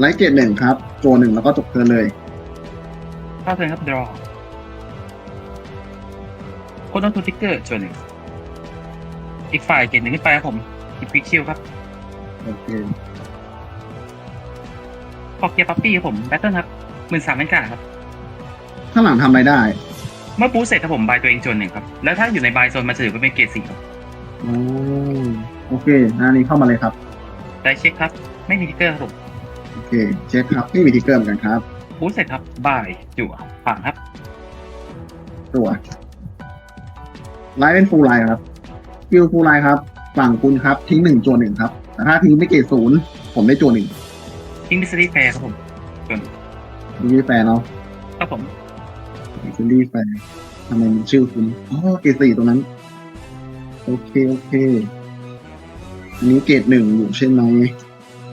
ไลท์เกตหนึ่งครับโจหนึ่งแล้วก็จบเทิร์นเลยเข้าเทิร์นครับ draw คนต้องทูทิกเกอร์ส่วนหนึ่ง อีกฝ่ายเกตหนึ่งขึ้นไปครับผม อีกควิกชิลครับ โอเคพอเกียร์ปั๊ปปี้ครับผมแบตเทิลครับหมื่นสามเป็นการดครับข้างหลังทำอะไรได้ เมื่อปูเสร็จครับผมบายตัวเองจนหนึ่งครับ แล้วถ้าอยู่ในบายโซนมาถือว่าเป็นเกรดสี่ครับโอ้โอเคอันนี้เข้ามาเลยครับ ได้เช็คครับ ไม่มีทิกเกอร์ครับผมโอ เคเช็คครับไม่มีทิกเกอร์เหมือนกันครับปูเสร็จครับบายจั่วผ่านครับตัวไลท์เป็นฟูลไลท์ครับคิวฟูลไลท์ครับ ฝั่งคุณครับ ทิ้งหนึ่งโจหนึ่งครับแต่ถ้าทิ้งไม่เกตศูนย์ผมได้โจหนึ่งทิ้งมิสซิลี่แฟร์ครับผมจนนี่แฟนเนาะครับผมซินดี้แฟนทำไมมันชื่อคุณอ๋อเกตสี่ตรงนั้น โอเคโอเคอันนี้เกตหนึ่งอยู่ใช่ไหม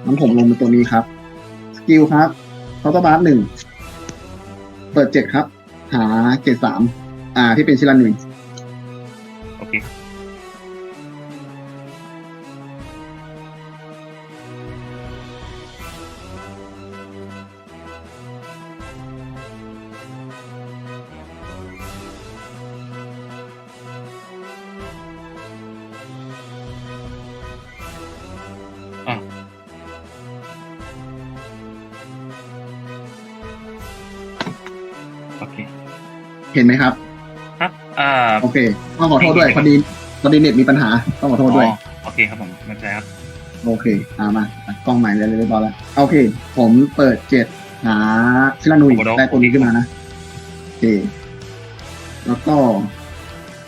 งั้นผมลงเป็นตัวนี้ครับส กิลครับเคาน์เตอร์บาร์หนึ่ง เปิดเจ็ดครับ หาเกตสาม อ่า ที่เป็นชิลันหนึ่ง โอเค เห็นไหมครับครับอ่าโอเคต้องขอโทษด้วยพอดีพอดีเน็ตมีปัญหาต้องขอโทษด้วยอ๋อโอเคครับผมไม่เป็นไรครับโอเคอ่ามาตัดกล้องใหม่เลยเรียบร้อยแล้วโอเค ผมเปิดเจ็ดหาชิลานุยโอ้โหได้ตัวนี้ขึ้นมานะโอเค แล้วก็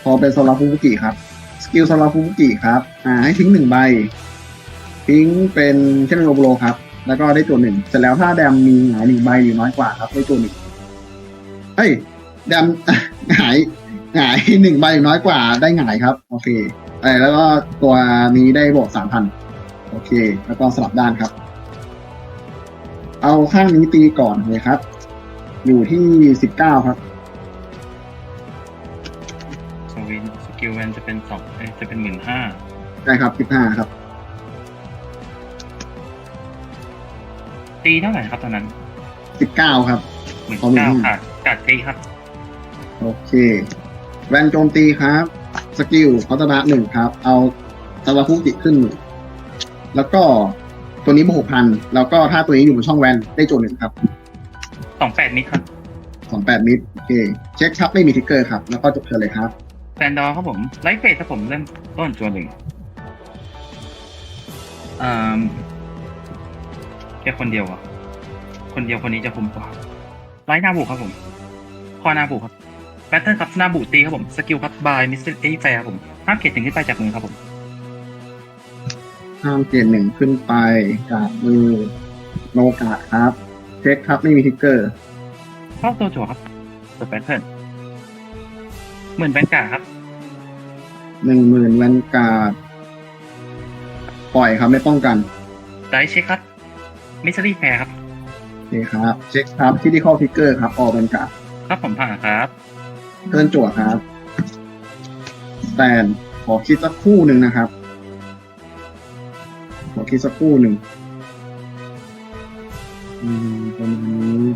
พอเป็นโซลาฟูบุกิครับ สกิลโซลาฟูบุกิครับ อ่า ให้ทิ้งหนึ่งใบ ทิ้งเป็นเชนโรโบโลครับ แล้วก็ได้ตัวหนึ่งเสร็จแล้วถ้าแดมมีหงายหนึ่งใบอยู่น้อยกว่าครับได้ตัวหนึ่งเฮ้ยแดมหงายหงายหนึ่งใบอยู่น้อยกว่าได้หงายครับ โอเคเออแล้วก็ตัวนี้ได้บวกสามพันโอเค แล้วก็สลับด้านครับ เอาข้างนี้ตีก่อนเลยครับ อยู่ที่สิบเก้าครับสวินสกิลแวนจะเป็นสองเอ้ยจะเป็นหมื่นห้าได้ครับสิบห้าครับ ตีเท่าไหร่ครับตอนนั้นสิบเก้าครับหมื่นเอาเก้า15,000ขาดขาดตีครับ โอเค แวนโจมตีครับ สกิลพัตนาหนึ่งครับ เอาซาวาคุกิขึ้นมือแล้วก็ตัวนี้บวกหกพันแล้วก็ถ้าตัวนี้อยู่บนช่องแวนได้โจทย์หนึ่งครับสองแปดมิตรครับสองแปดมิดโอเค เช็คครับไม่มีทิกเกอร์ครับ แล้วก็จบเทิร์นเลยครับแฟนดอร์ครับผมไลฟ์เฟสครับผมเริ่มต้นตัวหนึ่งอ่าแค่คนเดียวอะคนเดียวคนนี้จะคุ้มกว่าไลฟ์หน้าบุกครับผมคอหน้าบุกครับ แบตเทิลครับหน้าบุกตีครับผม สกิลครับบายมิสเตอร์เอแฟร์ครับผมห้ามเกตถึงขึ้นไปจากมือครับผมห้ามเกณฑ์หนึ่งขึ้นไปจากมือโนกาดครับเช็คครับไม่มีทิกเกอร์เข้าตัวจั่วครับตัวแบตเทิลหมื่นแบงการ์ดครับหนึ่งหมื่นแวนการ์ดปล่อยครับไม่ป้องกันไดเช็คครับมิสซิลี่แฟร์ครับโอเคครับ เช็คครับที่ที่ข้อทิกเกอร์ครับออกแวนการ์ดครับผมผ่านครับ เทิร์นจั่วครับ แตนขอคิดสักคู่หนึ่งนะครับ ขอคิดสักคู่หนึ่งอืมประมาณนี้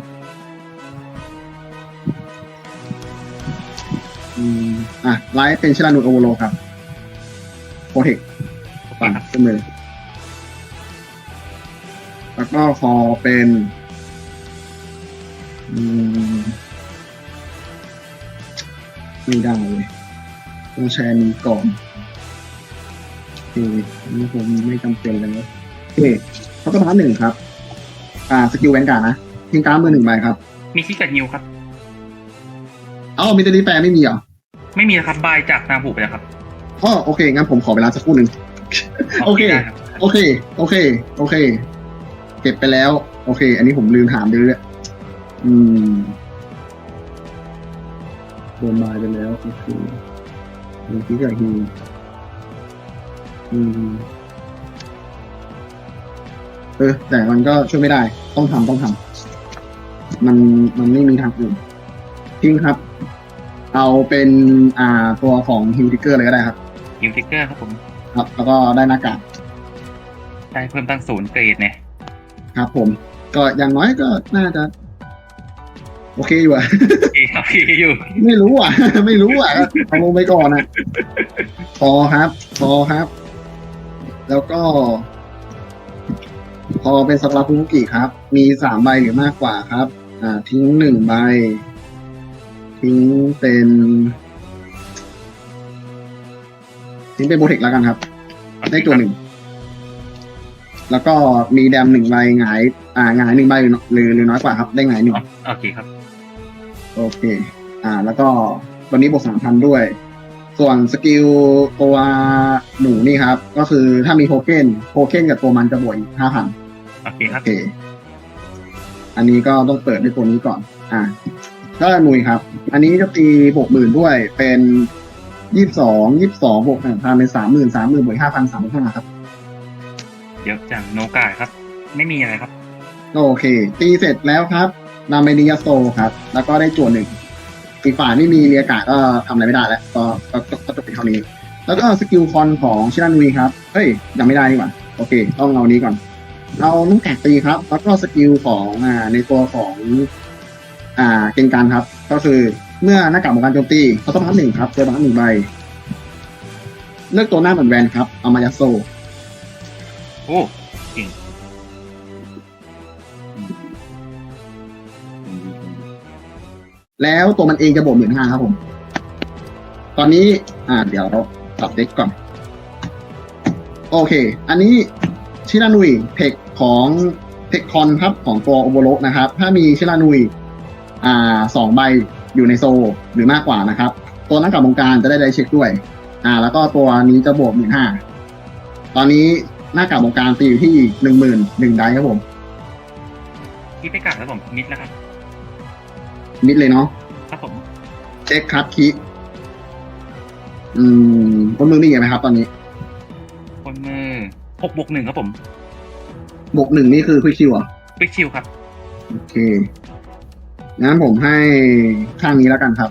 อืมอะ ไลท์เป็นชิลานุโอโวโลครับโปรเทคโอเคฝั่งครับขึ้นมือแล้วก็คอเป็น อืม ไม่ได้เลยต้องแชร์นี้ก่อนโอเคอันนี้ผมไม่จำเป็นเลยโอเคเขาต้องพาร์ทหนึ่งครับ อ่าสกิลแวนการ์ดนะทิ้งการ์ดมือหนึ่งใบครับ มีคิกกับนิวครับ เอ้ามิเตอรี่แปรไม่มีเหรอไม่มีนะครับบายจากนาบุไปแล้วครับอ๋อโอเค งั้นผมขอเวลาสักครู่หนึ่งโอเค ได้รับโอเค โอเค โอเค เก็บไปแล้ว โอเค อันนี้ผมลืมถามไปเลยอืม โดนบายไปแล้วโอเคมีที่กับฮีอืมเออ แต่มันก็ช่วยไม่ได้ ต้องทำต้องทำมันมันไม่มีทางอื่นทิ้งครับ เอาเป็นอ่าตัวของฮิวทิกเกอร์เลยก็ได้ครับนิวทิกเกอร์ครับผม ครับ แล้วก็ได้หน้ากากได้เพิ่มตั้งศูนย์เกรดเนี่ยครับผม ก็อย่างน้อยก็น่าจะ โอเคอยู่อะ โอเคครับโอเคอยู่ ไม่รู้อะ ไม่รู้อะก็เอาลงไปก่อนนะพอครับ พอครับ แล้วก็ พอเป็นสำหรับคุกิครับ มีสามใบหรือมากกว่าครับ อ่า ทิ้งหนึ่งใบ ทิ้งเป็น ทิ้งเป็นโบเทคแล้วกันครับ ได้ตัวหนึ่ง แล้วก็มีแดมหนึ่งใบหงาย อ่าหงายหนึ่งใบหรือหรือหรือน้อยกว่าครับ ได้หงายหนึ่งอ๋อโอเคครับ โอเค อ่า แล้วก็ตัวนี้บวกสามพันด้วย ส่วนสกิลตัวหนูนี่ครับ ก็คือถ้ามีโทเค็นโทเค็นกับตัวมันจะบวกอีกห้าพันโอเคคโอรับ เค อันนี้ก็ต้องเปิดด้วยตัวนี้ก่อน อ่าก็หนุ่ยครับ อันนี้จะตีบวกหมื่นด้วย เป็นยี่สิบสองยี่สิบสองบวกหนึ่งพันเป็นสามหมื่นสามหมื่นบวกห้าพันสามพันห้าครับ เยอะจังโนกาครับ ไม่มีอะไรครับ โอเค ตีเสร็จแล้วครับ นำไปดิยาโซครับ แล้วก็ได้จวนหนึ่งอีกฝ่ายไม่มีเรียกาก็ทำอะไรไม่ได้แล้ว ก็ก็ก็จบไปเท่านี้ แล้วก็สกิลคอนของชิรันวีครับ เฮ้ยยังไม่ได้นี่หว่าโอเค ต้องเอานี้ก่อน เอาน้ำแข็งตีครับ แล้วก็สกิลของอ่าในตัวของอ่าเกณฑ์การครับ ก็คือเมื่อหน้ากากของการโจมตีเขาต้องพับหนึ่งครับเจอบังหนึ่งใบเลือกตัวหน้าเหมือนแวนครับ เอามายาโซโอ้เก่ง แล้วตัวมันเองจะบวกหมื่นห้าครับผม ตอนนี้อ่าเดี๋ยวเราปรับเด็กก่อน โอเค อันนี้ชิรานุยเทคของเทคคอนครับของตัวโอโบโรนะครับ ถ้ามีชิรานุยอ่าสองใบอยู่ในโซหรือมากกว่านะครับ ตัวนักกับวงการจะได้ได้เช็คด้วย อ่า แล้วก็ตัวนี้จะบวกหมื่นห้าตอนนี้หน้ากากวงการตีอยู่ที่หนึ่งหมื่นหนึ่งไดครับผม คิดไปกัดแล้วผมมิดแล้วครับ มิดเลยเนาะครับผมเช็คครับคิอืมคนมือมีอะไรไหมครับ ตอนนี้คนมือหกบวกหนึ่งครับผมบวกหนึ่งนี่คือควิกชิวอะควิกชิลครับ โอเคงั้นผมให้ข้างนี้แล้วกันครับ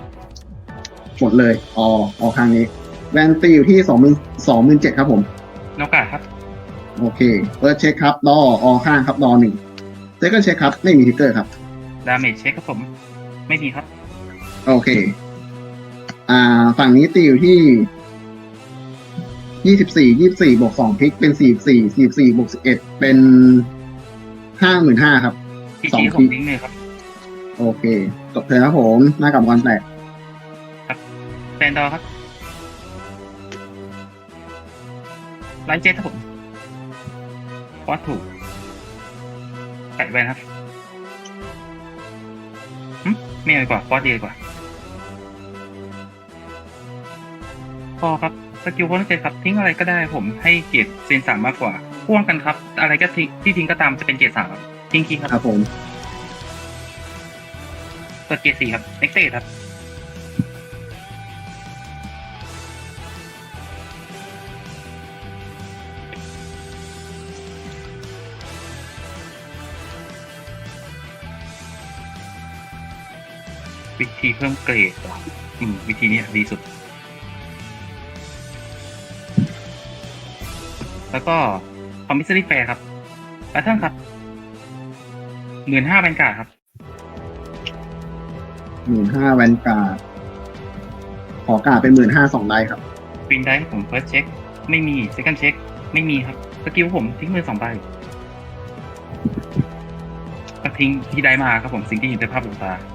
หมดเลยออออข้างนี้ แวนตีอยู่ที่สองหมื่นสองหมื่นเจ็ดครับผมโนกาครับ โอเคเปิดเช็คครับดอออข้างครับดอหนึ่งเซ็กเช็คครับ ไม่มีทิกเกอร์ครับ ดาเมจเช็คครับผม ไม่มีครับ โอเค อ่า ฝั่งนี้ตีอยู่ที่ยี่สิบสี่ยี่สิบสี่บวกสองพลิกเป็นสี่สี่สี่สี่บวกสิบเอ็ดเป็นห้าหมื่นห้าครับ พีสองจีผที มทิ้งเลยครับ โอเคจบเลยครับผมหน้ากับวันแตกแซนดอร์ครับไลน์เจ็ตครับผมฟอสถูกแปดแวนครับหึ ไม่เอาดีกว่าฟอสดีกว่าพอครับสกิลโคนเจ็ดครับทิ้งอะไรก็ได้ผมให้เกียรติเซนสามมากกว่าพ่วงกันครับ อะไรก็ทิ้งที่ทิ้งก็ตามจะเป็นเกียรติสามครับทิ้งคิงครับครับผมเปิดเกียร์สี่ครับเอ็กเตครับ วิธีเพิ่มเกรดเหรออืมวิธีนี้ดีสุด แล้วก็คอมมิชชั่นแฟร์ครับแพทเทิร์นครับหมื่นห้าเป็นการดครับหมื่นห้าแวนการ์ดขอกาดเป็นหมื่นห้าสองได้ครับปินได้ผมเฟิร์สเช็คไม่มีเซคันด์เช็คไม่มีครับสกิลผมทิ้งมือสองใบก็ทิ้งที่ได้มาครับผมสิ่งที่เห็นในภาพหลวงตาแก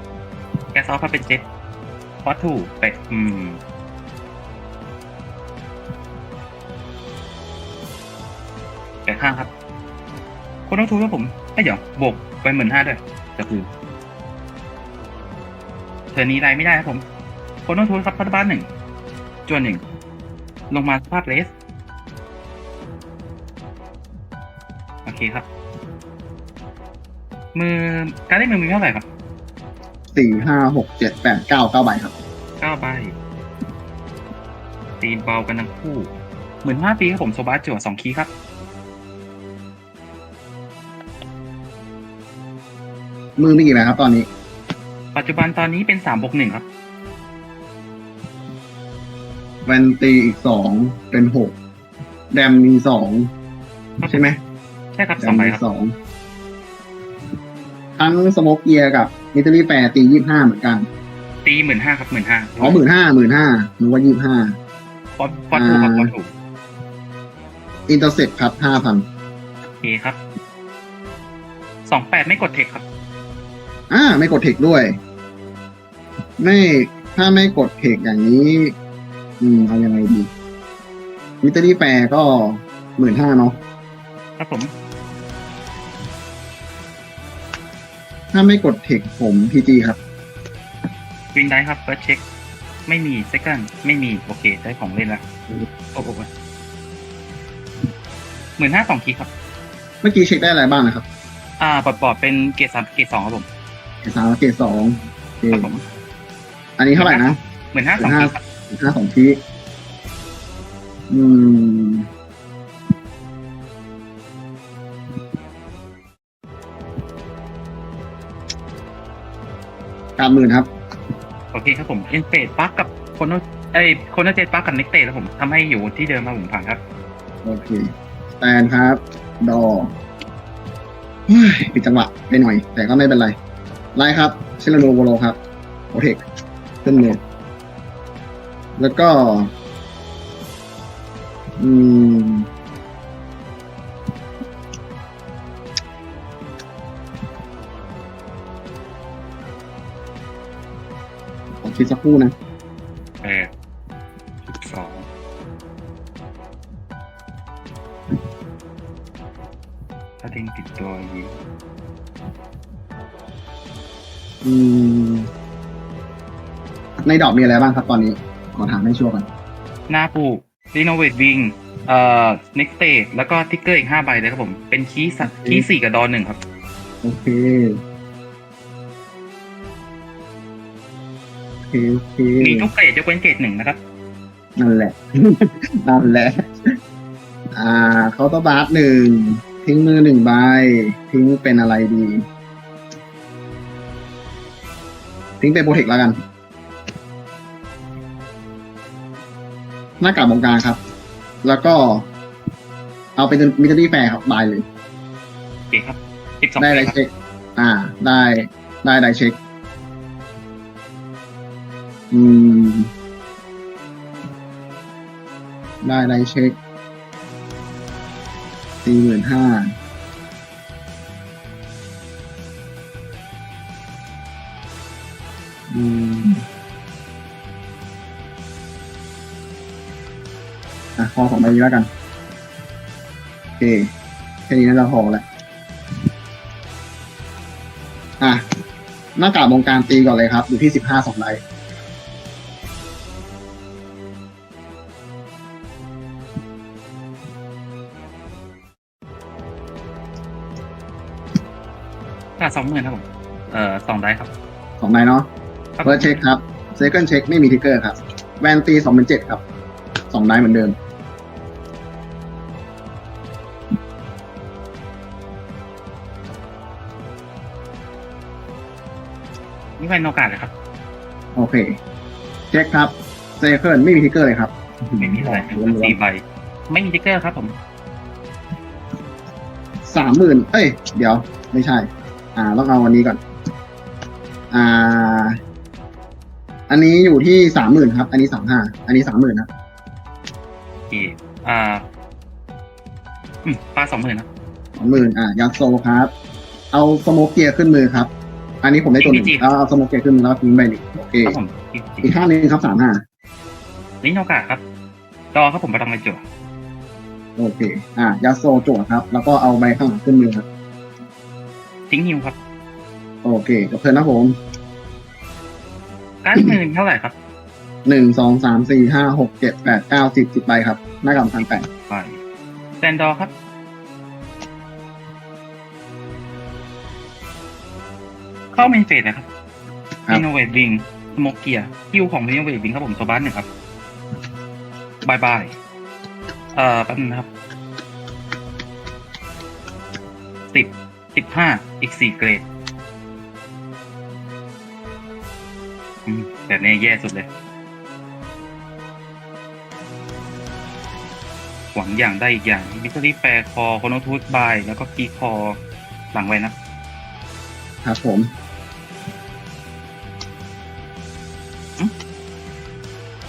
ซอฟครับเป็นเจ็ตฟอสถูเปะอืมแกะข้างครับคนต้องทูครับผมไอ้ยเดี๋ยวบวกไปหมื่นห้าด้วยจะคือเธอนี้ไรไม่ได้ครับผมคนต้องทูครับพัฒบ้านหนึ่งจวนหนึ่งลงมาสภาพเลสโอเคครับ มือการได้มือมีเท่าไหร่ครับ สี่ห้าหกเจ็ดแปดเก้าเก้าใบครับ เก้าใบตีนเบากันทั้งคู่หมื่นห้าปีครับผมโซบาจั่วสองคีย์ครับมือมีกี่ใบครับตอนนี้ ปัจจุบันตอนนี้เป็นสามบวกหนึ่งครับ แวนตีอีกสองเป็นหกแดมมีสองใช่ไหมใช่ครับแดสอมงใบมีครับสอง ทั้งสโมกเกียร์กับมิเตอรี่แฟร์ตียี่ห้าเหมือนกัน ตีหมื่นห้าครับหมื่นห้าอ๋อหมื่นห้าหมื่นห้านึกว่ายี่ห้าฟอสฟอสถูกครับอ่าฟอสถูกอินเตอร์เซ็ปครับห้าพันโอเคครับสองแปดไม่กดเทคครับ อ่า ไม่กดเทคด้วย ไม่ถ้าไม่กดเทคอย่างนี้ อืมเอายังไงดีมิเตอรี่แฟร์ก็หมื่นห้าเนาะครับผม ถ้าไม่กดเทคผมพีจีครับ วินได้ครับเฟิร์สเช็ค ไม่มีเซคันไม่มี โอเค ได้ของเล่นละโอ้โหหมื่นห้าสองคีย์ครับ เมื่อกี้เช็คได้อะไรบ้างนะครับ อ่าปอดปอดเป็นเกรดสามเกรดสองครับผม เกรดสามกับเกรดสองโอเคครับผมอันนี้เท่าไหร่นะหมื่นห้าสองคีย์ครับห้าสองทีอืม การหมื่นครับ โอเคครับผมเอ็นเฟดปักกับโคนเอ้ยโคนเจตปักกับเน็กเตครับผมทำให้อยู่ที่เดิมครับผมผ่านครับ โอเคแตนครับ ดอเฮ้ยผิดจังหวะไปหน่อย แต่ก็ไม่เป็นไร ไล่ครับเชลโนโวโลครับ โอเทคขึ้นมือแล้วก็ อืม คิดสักครู่นะแปดสิบสองถ้าเด้งติดตัวยิงอืมในดอกมีอะไรบ้างครับตอนนี้ ขอถามให้ชัวร์กันหน้าปูรีโนเวทวิงเอ่อน็กเตแล้วก็ทิกเกอร์อีกห้าใบเลยครับผม เป็นคีย์สัตคีย์สี่กับดอหนึ่งครับ โอเค โอเคโอเคมีทุกเกรดยกเว้นเกรดหนึ่งนะครับ นั่นแหละ นั่นแหละ อ่าเขาน์เตอร์บาร์หนึ่งทิ้งมือหนึ่งใบทิ้งเป็นอะไรดี ทิ้งเป็นโปรเทคแล้วกัน หน้ากากวงการครับ แล้วก็ เอาเป็นมิเตอรี่แฟร์ครับบายเลยโอเคครับสิบสองได้เกรไดดครับเช็ค อ่า ได้ได้ไดเช็ค อืม ได้ไดเช็คสี่หมื่นห้าอืม อะพอสองใบนี้แล้วกัน โอเค แค่นี้น่าจะพอแล้วอะหน้ากากวงการตีก่อนเลยครับ อยู่ที่สิบห้าสองไล สองหมื่นครับผมเอ่อสองได้ครับสองไลท์เนาะครับ เฟิร์สเช็คครับเซคันด์เช็คไม่มีทิกเกอร์ครับ แวนตีสองเป็นเจ็ดครับสองไลท์เหมือนเดิม นี่เป็นโอกาสเลยครับ โอเค เช็คครับเซคันด์ไม่มีทิกเกอร์เลยครับไม่มีอะไรล้วนสี่ใบ ไม่มีทิกเกอร์ครับผม สามหมื่นเอ้ย เดี๋ยว ไม่ใช่ อ่าต้องเอาวันนี้ก่อน อ่า อันนี้อยู่ที่สามหมื่นครับ อันนี้สามห้าอันนี้สามหมื่นครับโอเคอ่าอืมปลาสองหมื่นนะสองหมื่นอะยัดโซครับ เอาสโมกเกียร์ขึ้นมือครับ อันนี้ผมได้ตัวหนึ่งแล้วเอาสโมกเกียร์ขึ้นมือแล้วทิ้งไปหนึ่งโอเคครับผมอีกข้างหนึงครับสามห้านี่โอกาสครับดอครับผมประทังไปจั่วโอเค อะยัดโซโจทย์ครับ แล้วก็เอาใบข้างหลังขึ้นมือครับ ทิ้งฮิวครับโอเคกับเพื่อนนะผมการเงินเท่าไหร่ครับหนึ่งสองสามสี่ห้าหกเจ็ดแปดเก้าสิบสิบใบครับ หน้ากำพันแปดไปแซนดอร์ครับเข้าเมนเฟสนะครับครับรีโนเวทวิงสโมกเกียร์ฮิวของรีโนเวทวิงครับผมโซบัสหนึ่งครับบายบายเอ่อแป๊บนึงนะครับสิบสิบห้า อีกสี่เกรดอืมแบบนี้แย่สุดเลย หวังอย่างได้อีกอย่างมิสซิลี่แปรคอโคโนทูสบาย แล้วก็กีคอหลังไว้นะคครับผม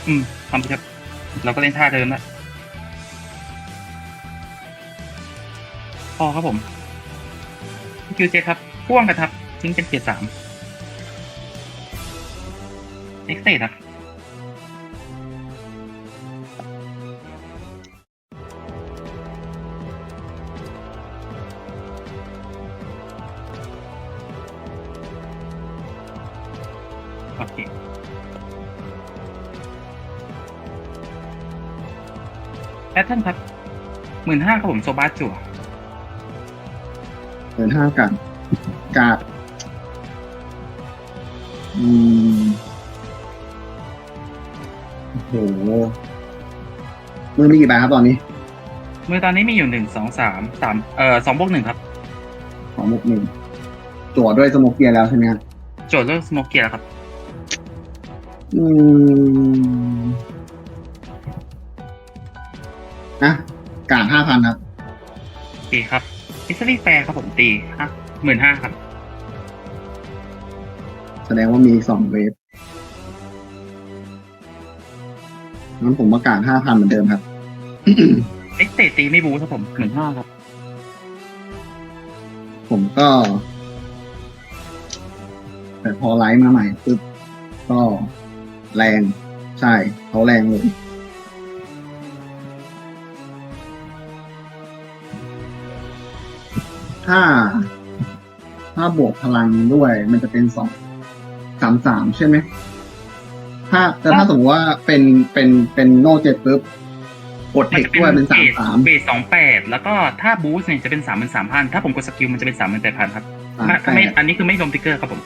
อืมทำไปครับเราก็เล่นท่าเดิมละพอครับผม คิวเจครับ พ่วงกระทับทิ้งเป็นเกียร์สามเอ็กเซครับโอเคแพทเทิร์นครับหมื่นห้าครับผมโซบาจั่ว ดินห้ากันกาดอืมโอ้โหมือมีกี่ใบครับตอนนี้มือตอนนี้มีอยู่หนึ่งสองสามสามเอ่อสองบวกหนึ่งครับสองบวกหนึ่งจั่วด้วยสโมกเกียร์แล้วใช่ไหมครับโจทย์เลือกสโมกเกียร์ครับ อืมนะกาดห้าพันครับ โอเคครับ อิสรีแฟร์ครับผมตีฮะหมื่นห้าครับ แสดงว่ามีสองเวฟงั้นผมประกาศห้าพันเหมือนเดิมครับ เอ็กเตตีไม่บูครับผมหมื่นห้าครับ ผมก็ แต่พอไลฟ์มาใหม่ปุ๊บก็แรง ใช่เขาแรงเลย ถ้า ถ้าบวกพลังด้วย มันจะเป็นสองสามสามใช่ไหมถ้าแต่ถ้าสมมติว่าเป็นเป็นเป็นโนเจ็ดปุ๊บกดเทคด้วยเป็นสามสามเบสสองแปดแล้วก็ถ้าบูสเนี่ยจะเป็นสามหมื่นสามพันถ้าผมกดสกิลมันจะเป็นสามหมื่นแปดพันครับสามไม่แปไม่ดอันนี้คือไม่รวมติ๊กเกอร์ครับผม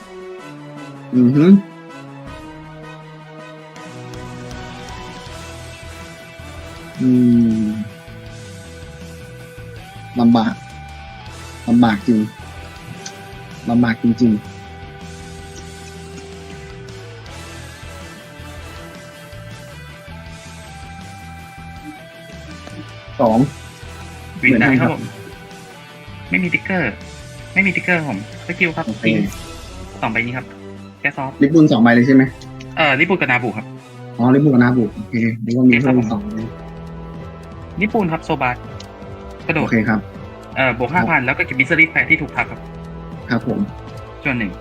อือฮึอืมลำบาก ลำบากจริงลำบากจริงๆสองวินได้เหมือนให้คครัรับบผมไม่มีติ๊กเกอร์ ไม่มีติ๊กเกอร์ครับผมสกิลครับโอเคทิ้งสองใบนี้ครับ แกซอฟลิปบุนสองใบเลยใช่ไหมเอ่อริปูกับนาบุครับอ๋อลิปบุนกับนาบุโอเคนึกว่ามีโอเคครัเพิ่บมสองเลยญี่ปุ่นครับโซบาสกระโดโอดเคครับ เอ่อบวกห้าพันแล้วก็เก็บบิสซิลี่แฟร์ที่ถูกทับครับครับผมส่วนหนึ่ง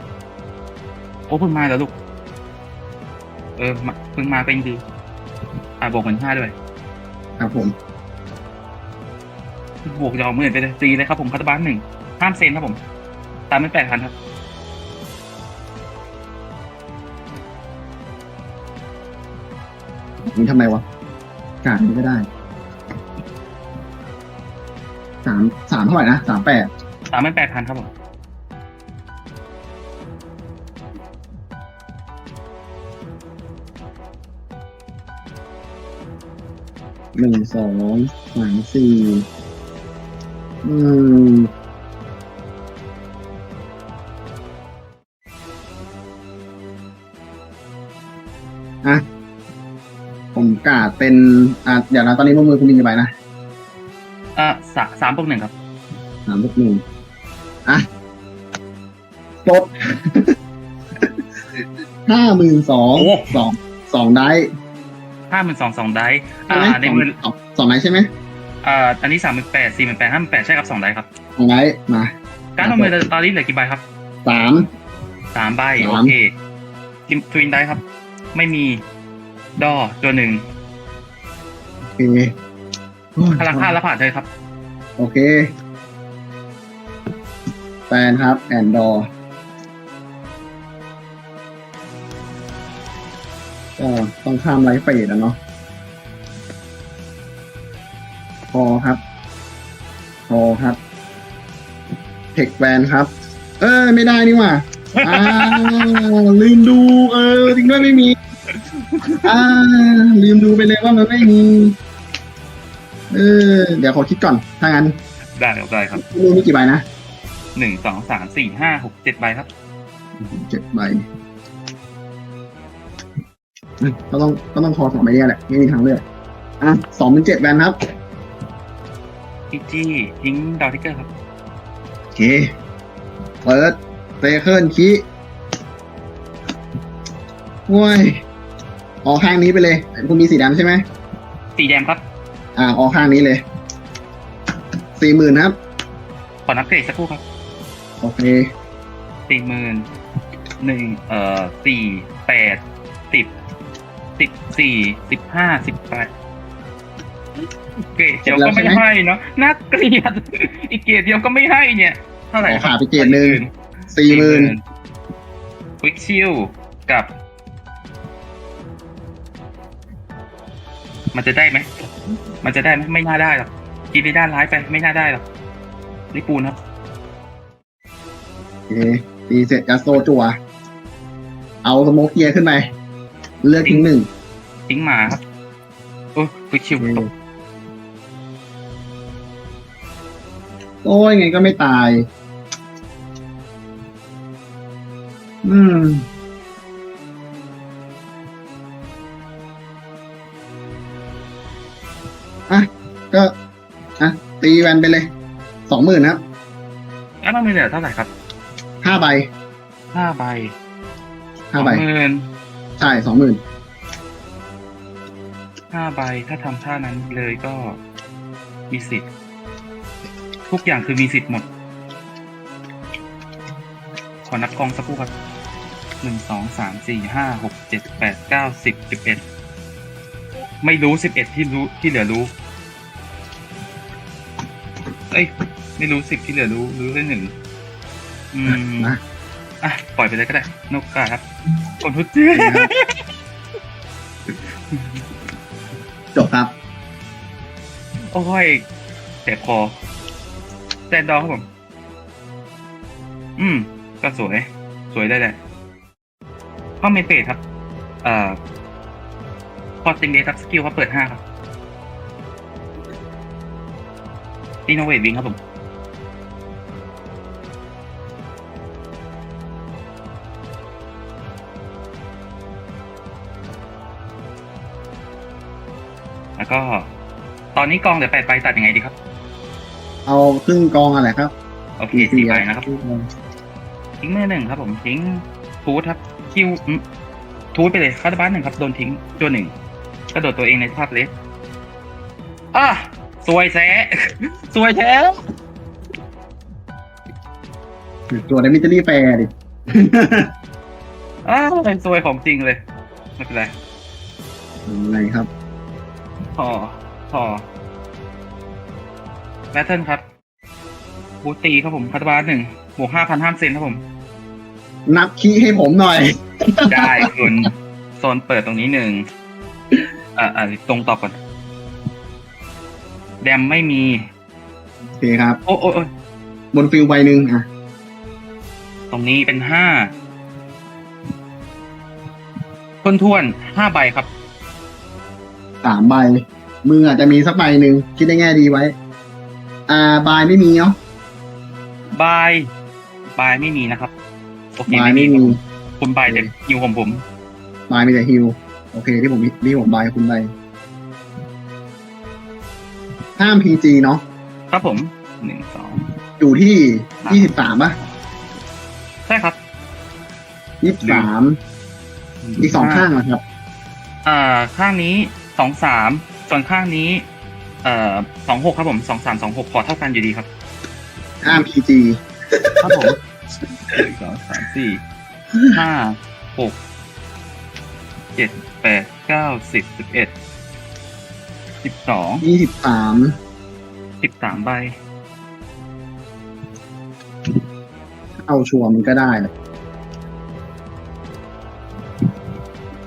โอ้เพิ่งมาแล้วลูก เออมาเพิ่งมาเป็นดีอ่าบวกเหมือนห้าด้วย ครับผม บวกยอมหมื่นไปเลยตีเลยครับผมคัตบานหนึ่งห้ามเซนครับผม ตามเป็นแปดพันครับนี่ทำไมวะกาดนี้ก็ได้ สามสามเท่าไหร่นะสามแปดตามเป็นแปดพันครับผมหนึ่งสองสามสี่อืมอะผมกาดเป็น อะเดี๋ยวนะตอนนี้มือมือคุณมีกี่ใบนะอ่า สาสามบวกหนึ่งครับ สามลูกหนึ่งอะปลดห้าหมื่นสองโอ้ สองสองได้ห้าหมื่นสองสองได้ใช่อ่าไหมในสองมือสองสองได้ใช่ไหมอ่าอันนี้สามหมื่นแปดสี่หมื่นแปดห้าหมื่นแปดใช่ครับสองได้ครับ สองได้มา การลงมือตอนนี้เหลือกี่ใบครับสาม สามใบสาม โอเคทิมทวินได้ครับ ไม่มีดอตัวหนึ่งโอเคโอ้ยพลังค่าแล้วผ่านเลยครับ โอเคแฟนครับแอนดอร์ก็ต้องข้ามไลฟ์เฟดอะเนาะพอครับพอครับเทคแวนครับ เออไม่ได้นี่หว่าอ่าลืมดูเออจริงด้วยไม่มี อ่าลืมดูไปเลยว่ามันไม่มี เออเดี๋ยวขอคิดก่อน ถ้างั้นได้ครับได้ครับมือมีกี่ใบนะหนึ่งสองสามสี่ห้าหกเจ็ดใบครับเจ็ดใบเอ้ยก็ต้องก็ต้องคอสองใบเนี้แหละ ไม่มีทางเลือกอะสองเป็นเจ็ดแบนครับพีจีทิ้งดาวทิกเกอร์ครับ โอเค เปิดเซเคิลคีโอ้ยออกข้างนี้ไปเลยคุณมีสีดำใช่ไหม สีแดงครับ อ่าออกข้างนี้เลยสี่หมื่นครับ ขอนับเกรดสักครู่ครับโอเคสี่หมื่นหนึ่งเอ่อสี่แปดสิบสิบสี่สิบห้าสิบแปดเกรดเดียวก็ไม่ให้เนาะน่าเกลียดอีกเกรดเดียวก็ไม่ให้เนี่ย เท่าไหร่ขอขาดไปเกรดหนึ่งสี่หมื่นควิกชิลกับ มันจะได้ไหม มันจะได้ไหมไม่น่าได้หรอกกินในด้านร้ายไปไม่น่าได้หรอกนี่ปูนครับโอเคตีเสร็จกัสโซจัว เอาสโมกเกียร์ขึ้นไปเลือกทิ้งหนึ่งทิ้งหมาครับโอ้ควิกชิลตกโอ้ยไงก็ไม่ตาย อืม ตีแวนไปเลยสองหมื่นครับแล้วมันมีเหลือเท่าไหร่ครับห้าใบห้าใบห้าใบสองหมื่นใช่สองหมื่นห้าใบถ้าทำท่านั้นเลยก็มีสิทธิ์ทุกอย่างคือมีสิทธิ์หมด ขอนับกองสักครู่ครับหนึ่งสองสามสี่ห้าหกเจ็ดแปดเก้าสิบสิบเอ็ดไม่รู้สิบเอ็ดที่รู้ที่เหลือรู้ เอ้ยไม่รู้สิบที่เหลือรู้รู้ได้หนึ่งอืมนะ อะปล่อยไปเลยก็ได้ นกกาครับกดทุจจบครับ โอ้ยเจ็บคอแซนดอร์ครับผม อืม ก็สวย สวยได้เลยข้อเมนเตครับ เอ่อพอติงเดครับสกิลเขาเปิดห้าครับ ตีโนเวทวิงครับผม แล้วก็ ตอนนี้กองเหลือแปดใบตัดยังไงดีครับ เอาครึ่งกองอะไรครับโอเคสี่ใบนะครับ ทิ้งมือหนึ่งครับผมทิ้งทูตครับ คิวอืมทูตไปเลยคาร์ดบ้านหนึ่งครับ โดนทิ้งตัวหนึ่งกระโดดตัวเองในสภาพเล็กอะ สวยแท้สวยแท้ตัวในมิจิลี่แฟร์ดิอ้าวสวยของจริงเลยไม่เป็นไรอะไรครับพอพอแบทเทิลครับบูตีครับผมคาร์ดบ้านหนึ่งบวกห้าพันห้ามเซนครับผม นับคีย์ให้ผมหน่อย ได้คุณโซนเปิดตรงนี้หนึ่งอ่าอ่าตรงต่อก่อน แดมไม่มี โอเคครับ โอ้โอ้โอ้บนฟิลใบหนึ่งอะ ตรงนี้เป็นห้าทวนทวนๆห้าใบครับ สามใบ มืออาจจะมีสักใบหนึ่งคิดได้แง่ดีไว้ อ่าบายไม่มีเนาะบาย บายไม่มีนะครับ โอเคบายไม่มีคุณบายเด็กยิวของผม บายมีแต่ฮิว โอเคที่ผมที่ผมบายคุณใบ ห้ามพีจีเนาะครับผมหนึ่งสองอยู่ที่ยี่สิบสามป่ะใช่ครับยี่สิบสามอีกสองข้างนะครับ อ่า ข้างนี้สองสามส่วนข้างนี้ เอ่อสองหกครับผมสองสามสองหกขอเท่ากันอยู่ดีครับห้ามพีจีครับผมหนึ่งสองสามสี่ห้าหกเจ็ดแปดเก้าสิบสิบเอ็ด สิบสองยี่สิบสามสิบสามใบ เอาชัวร์มันก็ได้เลย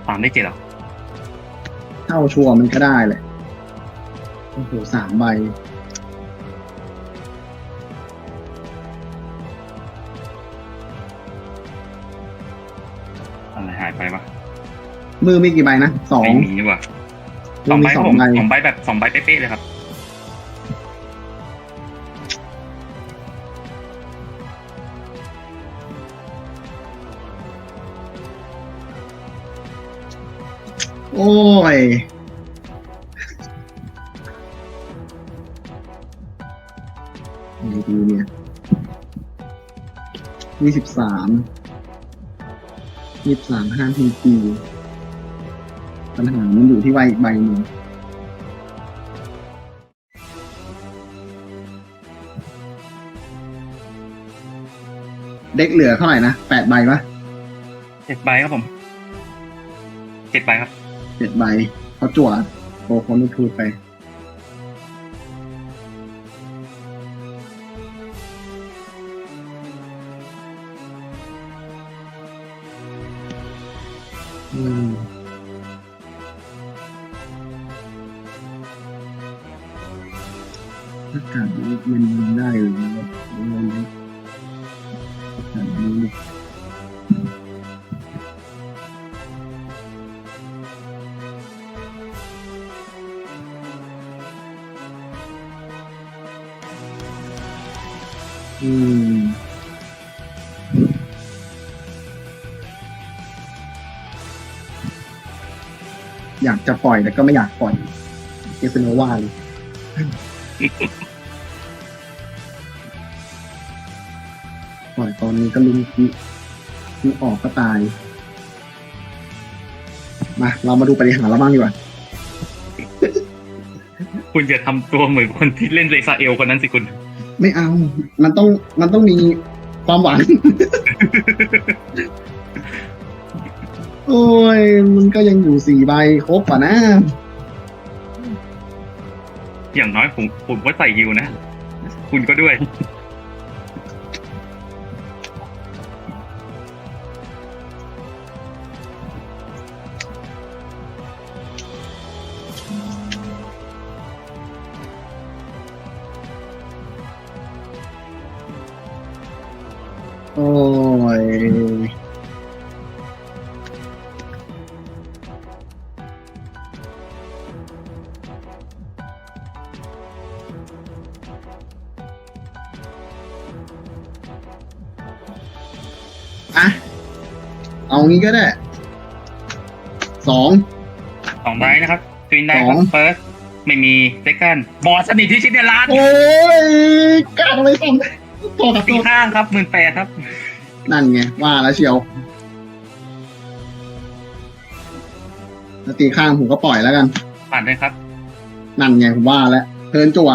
สามได้เจ็ดเหรอเข้าชัวร์มันก็ได้เลยโอ้โหสามใบอะไรหายไปวะมือมีกี่ใบนะสองไม่มีนี่หว่า สมืองอใบมีคสรัอบงผมใบสองใบแบบสองใบเป๊ะๆเลยครับ โอ้ยดีดีเนี่ยยี่สิบสามยี่สิบสามห้าทีจี ปัญหามันอยู่ที่ใบอีกใบหนึ่งเด็กเหลือเท่าไหร่นะแปดใบปะเจ็ดใบครับผมเจ็ดใบครับเจ็ดใบเขาจั่วโอ้คนไม่พูดไป จะปล่อยแต่ก็ไม่อยากปล่อยเอสโนวาเลยปล่อยตอนนี้ก็ลุ้นคิคิออกก็ตาย มา เรามาดูปฏิหารเราบ้างดีกว่า คุณจะทำตัวเหมือนคนที่เล่นเรซาเอลคนนั้นสิคุณ ไม่เอา มันต้อง มันต้องมีความหวัง โอ้ย มันก็ยังอยู่สี่ใบครบป่ะนะ อย่างน้อยผมผมก็ใส่ฮิวนะ คุณก็ด้วย อะ เอางี้ก็ได้ สอง สองไดส์นะครับทวินไดส์คสรัอบง เฟิร์สไม่มีเซคันบอสสนิทที่ชิดเนลานโอ้ยกล้าทำไมส่งโทษครับโทตีษข้างครับหมื่นแปดครับนั่นไง ว่าแล้วเชียวแล้วตีข้างผมก็ปล่อยแล้วกัน ผ่านเลยครับ นั่นไงผมว่าแล้วเทิร์นจั่ว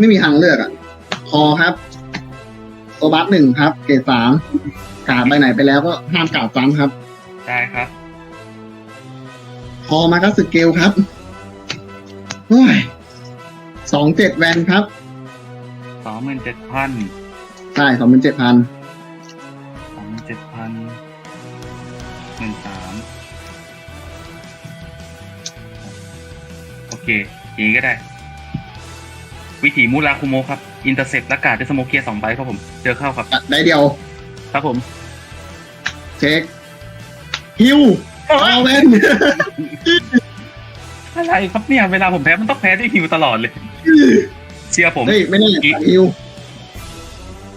ไม่มีทางเลือกอะ คอครับโซบัสหนึ่งครับ เกรดสามกาดไปไหนไปแล้วก็ห้ามกาดซ้ำครับ ได้ครับ คอมาก็สเกลครับโอ้ยสองเจ็ดแวนครับสองหมื่นเจ็ดพันใช่สองเป็นเจ็ดพันสองหมื่นเจ็ดพันหมื่นสามโอเคอย่างนี้ก็ได้ วิถีมูราคุโมะครับ อินเตอร์เซ็ปและกาดด้วยสโมเกียสองใบครับผม เจอเข้าครับ ได้เดียวครับผมเช็คฮิวเอาเวนอะไรครับเนี่ย เวลาผมแพ้มันต้องแพ้ด้วยฮิวตลอดเลย เชียร์ผมเฮ้ยไม่ได้ฮิว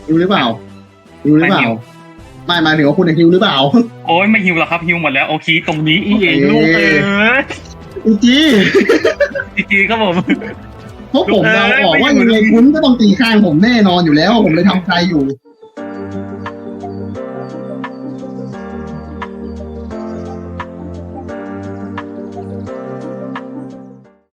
ฮิวหรือเปล่าฮิวหรือเปล่าไม่ฮิวไม่หมายถึงว่าคุณฮิวหรือเปล่า โอ้ยไม่ฮิวแล้วครับฮิวหมดแล้ว โอเคตรงนี้อีเองโอเคลูกเอ้ยจริงจริงๆครับผมเพราะผมเราออกว่ายังไงคุณก็ต้องตีข้างผมแน่นอนอยู่แล้ว ผมเลยทำใจอยู่